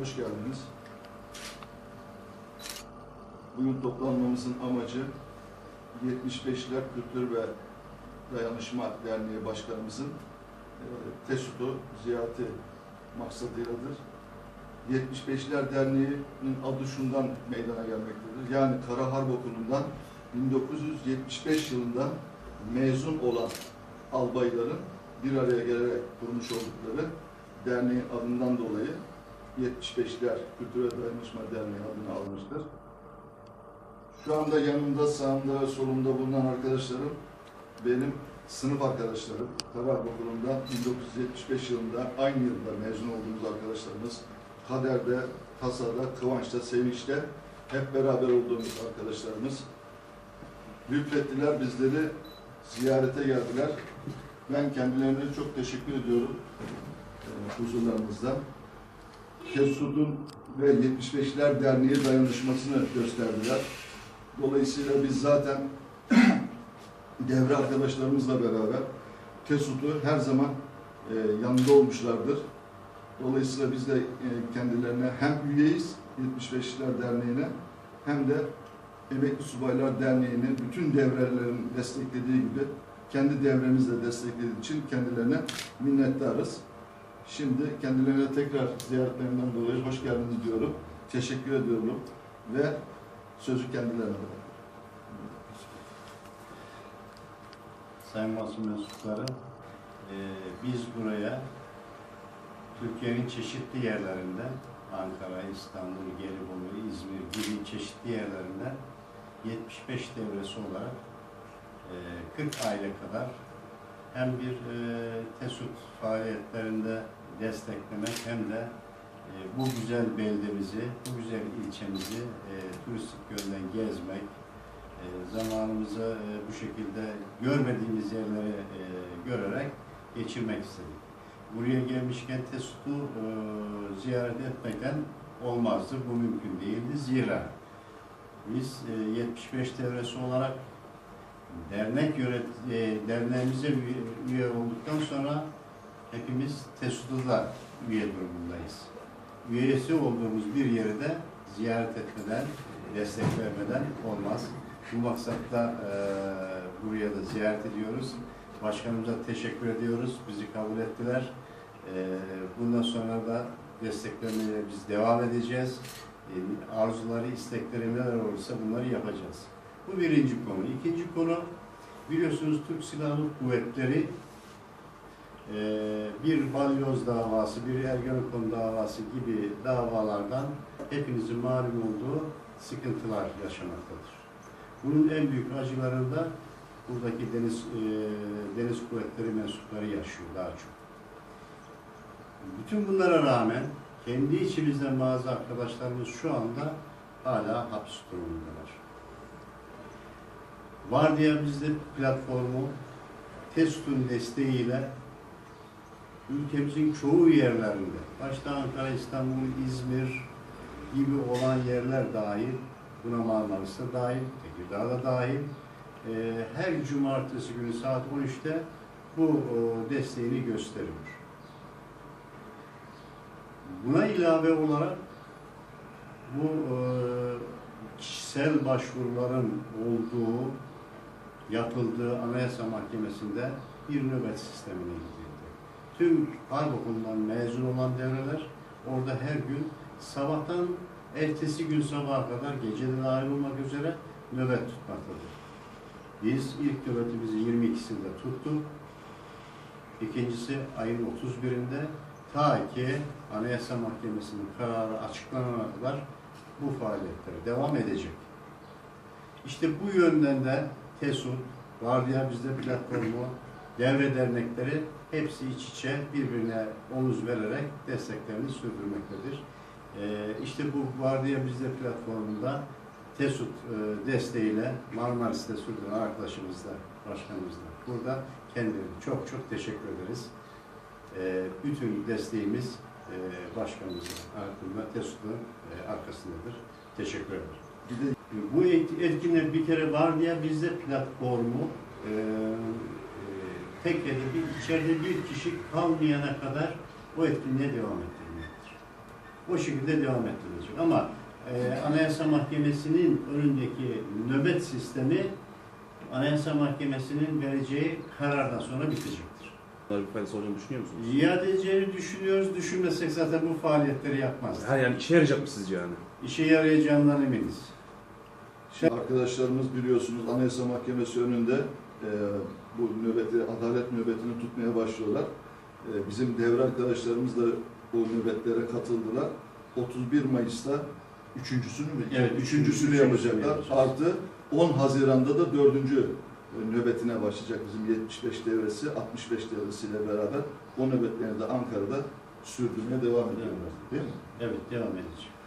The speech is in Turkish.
hoş geldiniz. Bugün toplanmamızın amacı 75'ler Kültür ve Dayanışma Derneği Başkanımızın e, TESUT'u ziyareti maksadıyladır. 75'ler Derneği'nin adı şundan meydana gelmektedir. Yani Kara Harp Okulu'ndan 1975 yılında mezun olan albayların bir araya gelerek kurmuş oldukları derneğin adından dolayı 75'ler Kültür ve Dayanışma Derneği adını almıştır. Şu anda yanımda, sağımda ve solumda bulunan arkadaşlarım benim sınıf arkadaşlarım. Karar Okulu'ndan 1975 yılında aynı yılda mezun olduğumuz arkadaşlarımız. Kader'de, Tasa'da, Kıvanç'ta, Sevinç'te hep beraber olduğumuz arkadaşlarımız. Lütfettiler bizleri ziyarete geldiler. Ben kendilerine çok teşekkür ediyorum e, huzurlarınızda. Kesud'un ve 75'ler Derneği dayanışmasını gösterdiler. Dolayısıyla biz zaten devre arkadaşlarımızla beraber Kesud'u her zaman e, yanında olmuşlardır. Dolayısıyla biz de e, kendilerine hem üyeyiz 75'ler Derneği'ne hem de Emekli Subaylar Derneği'nin bütün devrelerin desteklediği gibi kendi devremizle desteklediği için kendilerine minnettarız. Şimdi kendilerine tekrar ziyaretlerinden dolayı hoş geldiniz diyorum. Teşekkür ediyorum ve sözü kendilerine bırakıyorum. Sayın basın mensupları, e, biz buraya Türkiye'nin çeşitli yerlerinde, Ankara, İstanbul, Gelibolu, İzmir gibi çeşitli yerlerinde 75 devresi olarak e, 40 aile kadar hem bir e, TESUT faaliyetlerinde desteklemek hem de e, bu güzel beldemizi, bu güzel ilçemizi e, turistik yönden gezmek, e, zamanımızı e, bu şekilde görmediğimiz yerleri e, görerek geçirmek istedik. Buraya gelmişken Tesut'u e, ziyaret etmekten olmazdı. Bu mümkün değildi. Zira biz e, 75 devresi olarak dernek yönet e, derneğimize üye, olduktan sonra hepimiz Tesut'u da üye durumundayız. Üyesi olduğumuz bir yeri de ziyaret etmeden, destek vermeden olmaz. Bu maksatla e, buraya da ziyaret ediyoruz. Başkanımıza teşekkür ediyoruz. Bizi kabul ettiler. E, bundan sonra da desteklemeye biz devam edeceğiz. E, arzuları, istekleri neler olursa bunları yapacağız. Bu birinci konu. İkinci konu, biliyorsunuz Türk Silahlı Kuvvetleri e, bir balyoz davası, bir Ergenekon davası gibi davalardan hepinizin malum olduğu sıkıntılar yaşamaktadır. Bunun en büyük acılarında buradaki deniz e, deniz kuvvetleri mensupları yaşıyor daha çok. Bütün bunlara rağmen kendi içimizden bazı arkadaşlarımız şu anda hala hapis durumundalar. Vardiya bizde platformu TEST'ün desteğiyle ülkemizin çoğu yerlerinde, başta Ankara, İstanbul, İzmir gibi olan yerler dahil, buna Marmaris'te dahil, Tekirdağ'da dahil, e, her cumartesi günü saat 13'te bu o, desteğini gösteriyor. Buna ilave olarak bu e, kişisel başvuruların olduğu, yapıldığı Anayasa Mahkemesi'nde bir nöbet sistemine gidildi. Tüm harp okulundan mezun olan devreler orada her gün sabahtan ertesi gün sabaha kadar gecede dahil olmak üzere nöbet tutmaktadır. Biz ilk nöbetimizi 22'sinde tuttuk. İkincisi ayın 31'inde ta ki Anayasa Mahkemesi'nin kararı açıklanana kadar bu faaliyetlere devam edecek. İşte bu yönden de TESUT, Vardiya Bizde platformu, devre dernekleri hepsi iç içe birbirine omuz vererek desteklerini sürdürmektedir. Ee, işte bu Vardiya Bizde platformunda TESUT e, desteğiyle Marmaris'te sürdüren arkadaşımızla, başkanımızla burada kendilerine çok çok teşekkür ederiz. Ee, bütün desteğimiz e, başkanımızın TESUT'un e, arkasındadır. Teşekkür ederim. Bu et- etkinlik bir kere var diye bizde platformu e, e, tekkede bir içeride bir kişi kalmayana kadar o etkinliğe devam ettirmektir. o şekilde devam ettirilecek. Ama e, Anayasa Mahkemesi'nin önündeki nöbet sistemi Anayasa Mahkemesi'nin vereceği karardan sonra bitecektir. Bunlar bir faydası olacağını düşünüyor musunuz? İade edeceğini düşünüyoruz. Düşünmesek zaten bu faaliyetleri yapmazdık. Ha yani işe yarayacak mı sizce yani? İşe yarayacağından eminiz. Şimdi arkadaşlarımız biliyorsunuz Anayasa Mahkemesi önünde e, bu nöbeti, adalet nöbetini tutmaya başlıyorlar. E, bizim devre arkadaşlarımız da bu nöbetlere katıldılar. 31 Mayıs'ta üçüncüsünü mü? Evet, üçüncüsünü üçüncüsünü yapacaklar. yapacağız. Artı 10 Haziran'da da dördüncü e, nöbetine başlayacak bizim 75 devresi, 65 devresiyle beraber o nöbetlerini de Ankara'da sürdürmeye devam ediyorlar. Değil mi? Evet, devam edecek.